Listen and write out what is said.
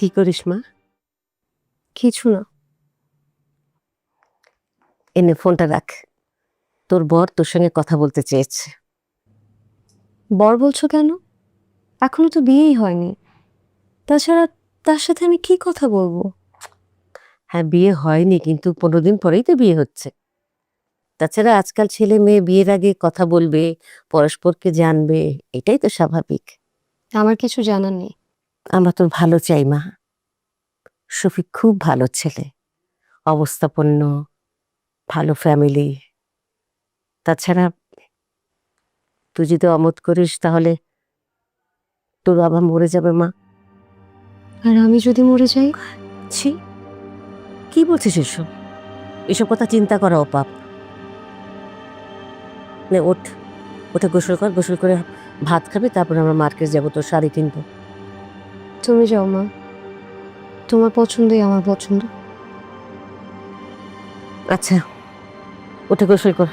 কি করিস মা? কিছু না। এনে ফোনটা রাখ। তোর বর তোর সঙ্গে কথা বলতে চেয়েছে। বর বলছো কেন? এখনও তো বিয়েই হয়নি। তাছাড়া তার সাথে আমি কি কথা বলব? হ্যাঁ বিয়ে হয়নি কিন্তু পনেরো দিন পরেই তো বিয়ে হচ্ছে। তাছাড়া আজকাল ছেলে মেয়ে বিয়ের আগে কথা বলবে পরস্পরকে জানবে এটাই তো স্বাভাবিক। আমার কিছু জানার নেই। আমরা তোর ভালো চাই মা। শফিক খুব ভালো ছেলে। অবস্থাপন্ন ভালো ফ্যামিলি তাছাড়া তুই যদি অমত করিস তাহলে তোর বাবা মরে যাবে মা। আর আমি যদি মরে যাই? ছি। কি বলছিস এসব? এসব কথা চিন্তা করা পাপ নে ওঠ। ওঠে গোসল কর গোসল করে ভাত খাবি তারপরে আমরা মার্কেট যাব তোর শাড়ি কিনবো। তুমি যাও মা। তোমার পছন্দই আমার পছন্দ। আচ্ছা ওটা গোসল কর।